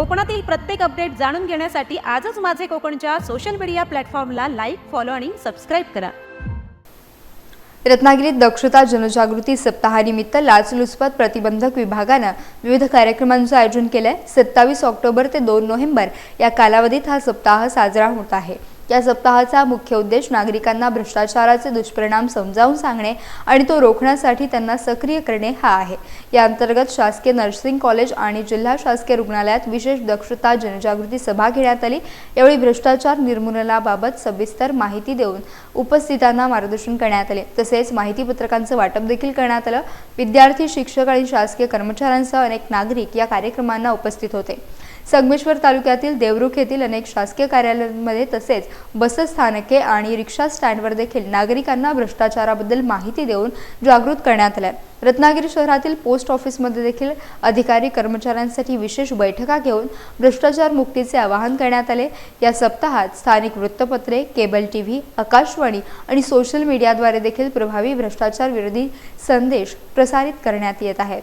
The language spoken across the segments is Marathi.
कोकणातील प्रत्येक अपडेट जाणून घेण्यासाठी आजच माझे कोकणच्या सोशल मीडिया प्लॅटफॉर्मला लाईक फॉलो आणि सबस्क्राईब करा. रत्नागिरीत दक्षता जनजागृती सप्ताहानिमित्त लाचलुचपत प्रतिबंधक विभागानं विविध कार्यक्रमांचं आयोजन केलंय. सत्तावीस ऑक्टोबर ते दोन नोव्हेंबर या कालावधीत हा सप्ताह साजरा होत आहे. या सप्ताहाचा मुख्य उद्देश नागरिकांना भ्रष्टाचाराचे दुष्परिणाम समजावून सांगणे आणि तो रोखण्यासाठी त्यांना सक्रिय करणे हा आहे. या अंतर्गत शासकीय नर्सिंग कॉलेज आणि जिल्हा शासकीय रुग्णालयात विशेष दक्षता जनजागृती सभा घेण्यात आली. यावेळी भ्रष्टाचार निर्मूलनाबाबत सविस्तर माहिती देऊन उपस्थितांना मार्गदर्शन करण्यात आले. तसेच माहिती पत्रकांचं वाटप देखील करण्यात आलं. विद्यार्थी शिक्षक आणि शासकीय कर्मचाऱ्यांसह अनेक नागरिक या कार्यक्रमांना उपस्थित होते. संगमेश्वर तालुक्यातील देवरुख येथील अनेक शासकीय कार्यालयांमध्ये तसेच बसस्थानके आणि रिक्षा स्टँडवर देखील नागरिकांना भ्रष्टाचाराबद्दल माहिती देऊन जागृत करण्यात आल्या. रत्नागिरी शहरातील पोस्ट ऑफिसमध्ये देखील अधिकारी कर्मचाऱ्यांसाठी विशेष बैठका घेऊन भ्रष्टाचार मुक्तीचे आवाहन करण्यात आले. या सप्ताहात स्थानिक वृत्तपत्रे केबल टी व्ही आकाशवाणी आणि सोशल मीडियाद्वारे देखील प्रभावी भ्रष्टाचार विरोधी संदेश प्रसारित करण्यात येत आहेत.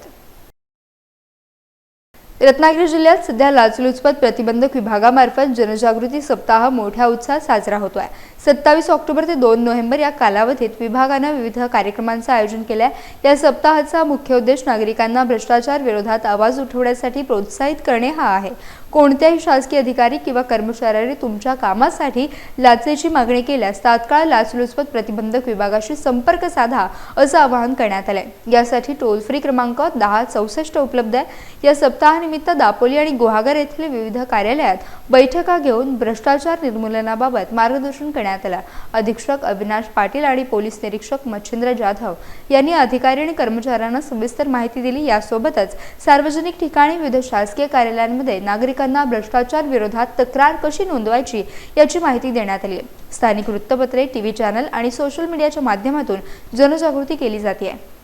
रत्नागिरी जिल्ह्यात सध्या लाचलुचपत प्रतिबंधक विभागामार्फत जनजागृती सप्ताह मोठ्या उत्साहात साजरा होतो आहे सत्तावीस ऑक्टोबर ते दोन नोव्हेंबर या कालावधीत विभागानं विविध कार्यक्रमांचं आयोजन केलं आहे या सप्ताहाचा मुख्य उद्देश नागरिकांना भ्रष्टाचार विरोधात आवाज उठवण्यासाठी प्रोत्साहित करणे हा आहे. कोणत्याही शासकीय अधिकारी किंवा कर्मचाऱ्याने तुमच्या कामासाठी लाचेची मागणी केल्यास तात्काळ लाचलुचपत प्रतिबंधक विभागाशी संपर्क साधा असं आवाहन करण्यात आलंय. यासाठी टोल फ्री क्रमांक दहा चौसष्ट उपलब्ध आहे. या सप्ताहाने सप्ताहानिमित्त दापोली आणि गुहागर येथील विविध कार्यालयात बैठका घेऊन भ्रष्टाचार निर्मूलनाबाबत मार्गदर्शन करण्यात आलं. अधीक्षक अविनाश पाटील आणि पोलीस निरीक्षक मच्छिंद्र जाधव यांनी अधिकारी आणि कर्मचाऱ्यांना सविस्तर माहिती दिली. यासोबतच सार्वजनिक ठिकाणी विविध शासकीय कार्यालयांमध्ये नागरिकांना भ्रष्टाचार विरोधात तक्रार कशी नोंदवायची याची माहिती देण्यात आली. स्थानिक वृत्तपत्रे टीव्ही चॅनल आणि सोशल मीडियाच्या माध्यमातून जनजागृती केली जाते.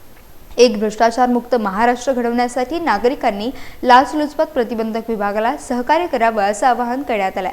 एक भ्रष्टाचारमुक्त महाराष्ट्र घडवण्यासाठी नागरिकांनी लाचलुचपत प्रतिबंधक विभागाला सहकार्य करावं असं आवाहन करण्यात आलं